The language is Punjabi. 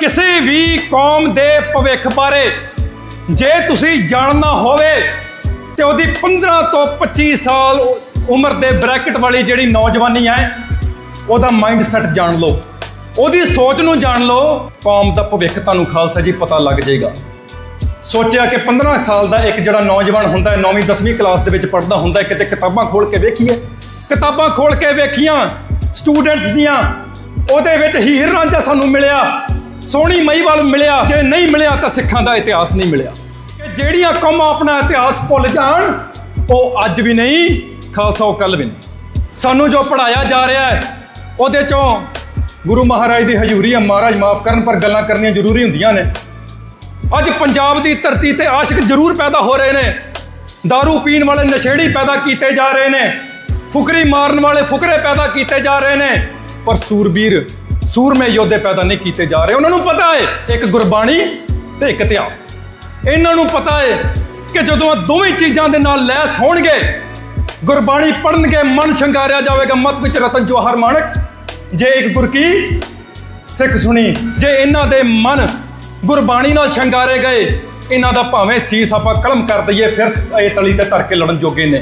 ਕਿਸੇ ਵੀ ਕੌਮ ਦੇ ਭਵਿੱਖ ਬਾਰੇ। ਜੇ ਤੁਸੀਂ ਜਾਣਨਾ ਹੋਵੇ ਤੇ ਉਹਦੀ 15 ਤੋਂ 25 ਸਾਲ ਉਮਰ ਦੇ ਬ੍ਰੈਕਟ ਵਾਲੀ ਜਿਹੜੀ ਨੌਜਵਾਨੀ ਹੈ, ਉਹਦਾ ਮਾਈਂਡ ਸੈਟ ਜਾਣ ਲਓ। ਉਹਦੀ ਸੋਚ ਨੂੰ ਜਾਣ ਲਓ, ਕੌਮ ਦਾ ਭਵਿੱਖ ਤੁਹਾਨੂੰ ਖਾਲਸਾ ਜੀ ਪਤਾ ਲੱਗ ਜਾਏਗਾ। ਸੋਚਿਆ ਕਿ 15 ਸਾਲ ਦਾ ਇੱਕ ਜਿਹੜਾ ਨੌਜਵਾਨ ਹੁੰਦਾ ਹੈ 9ਵੀਂ 10ਵੀਂ ਕਲਾਸ ਦੇ ਵਿੱਚ ਪੜ੍ਹਦਾ ਹੁੰਦਾ ਹੈ, ਕਿਤੇ ਕਿਤਾਬਾਂ ਖੋਲ ਕੇ ਵੇਖੀਏ। ਕਿਤਾਬਾਂ ਖੋਲ ਕੇ ਵੇਖੀਆਂ, ਸਟੂਡੈਂਟਸ ਦੀਆਂ, ਉਹਦੇ ਵਿੱਚ ਹੀਰ ਰਾਂਝਾ ਸਾਨੂੰ ਮਿਲਿਆ। ਸੋਹਣੀ ਮਹੀਵਾਲ ਮਿਲਿਆ, ਜੇ ਨਹੀਂ ਮਿਲਿਆ ਤਾਂ ਸਿੱਖਾਂ ਦਾ ਇਤਿਹਾਸ ਨਹੀਂ ਮਿਲਿਆ। ਕਿ ਜਿਹੜੀਆਂ ਕੌਮਾਂ ਆਪਣਾ ਇਤਿਹਾਸ ਭੁੱਲ ਜਾਣ, ਉਹ ਅੱਜ ਵੀ ਨਹੀਂ, ਖਾਲਸਾ ਉਹ ਕੱਲ ਵੀ ਨਹੀਂ। ਸਾਨੂੰ ਜੋ ਪੜਾਇਆ ਜਾ ਰਿਹਾ ਹੈ, ਉਹਦੇ ਚੋਂ ਗੁਰੂ ਮਹਾਰਾਜ ਦੀ ਹਜ਼ੂਰੀ ਹੈ ਮਹਾਰਾਜ ਮਾਫ ਕਰਨ ਪਰ ਗੱਲਾਂ ਕਰਨੀਆਂ ਜ਼ਰੂਰੀ ਹੁੰਦੀਆਂ ਨੇ। ਅੱਜ ਪੰਜਾਬ ਦੀ ਧਰਤੀ ਤੇ ਆਸ਼ਿਕ ਜ਼ਰੂਰ ਪੈਦਾ ਹੋ ਰਹੇ ਨੇ। दारू ਪੀਣ ਵਾਲੇ ਨਸ਼ੇੜੀ ਪੈਦਾ ਕੀਤੇ ਜਾ ਰਹੇ ਨੇ। ਫੁਕਰੀ ਮਾਰਨ ਵਾਲੇ ਫੁਕਰੇ ਪੈਦਾ ਕੀਤੇ ਜਾ ਰਹੇ ਨੇ। ਪਰ ਸੂਰਬੀਰ ਸੂਰਮੇ ਯੋਧੇ ਪੈਦਾ ਨਹੀਂ ਕੀਤੇ ਜਾ ਰਹੇ। ਉਹਨਾਂ ਨੂੰ ਪਤਾ ਹੈ ਇੱਕ ਗੁਰਬਾਣੀ ਤੇ ਇੱਕ ਇਤਿਹਾਸ। ਇਹਨਾਂ ਨੂੰ ਪਤਾ ਹੈ ਕਿ ਜਦੋਂ ਇਹ ਦੋਵੇਂ ਚੀਜ਼ਾਂ ਦੇ ਨਾਲ ਲੈਸ ਹੋਣਗੇ, ਗੁਰਬਾਣੀ ਪੜਨਗੇ ਮਨ ਸ਼ੰਗਾਰਿਆ ਜਾਵੇਗਾ, ਮਤ ਵਿੱਚ ਰਤਨ ਜਵਾਹਰ ਮਾਣਕ। ਜੇ ਇੱਕ ਗੁਰ ਕੀ ਸਿੱਖ ਸੁਣੀ, ਜੇ ਇਹਨਾਂ ਦੇ ਮਨ ਗੁਰਬਾਣੀ ਨਾਲ ਸ਼ੰਗਾਰੇ ਗਏ, ਇਹਨਾਂ ਦਾ ਭਾਵੇਂ ਸੀਸ ਆਪਾਂ ਕਲਮ ਕਰ ਦਈਏ, ਫਿਰ ਇਹ ਤਲੀ ਤੇ ਧਰ ਕੇ ਲੜਨ ਜੋਗੇ ਨੇ।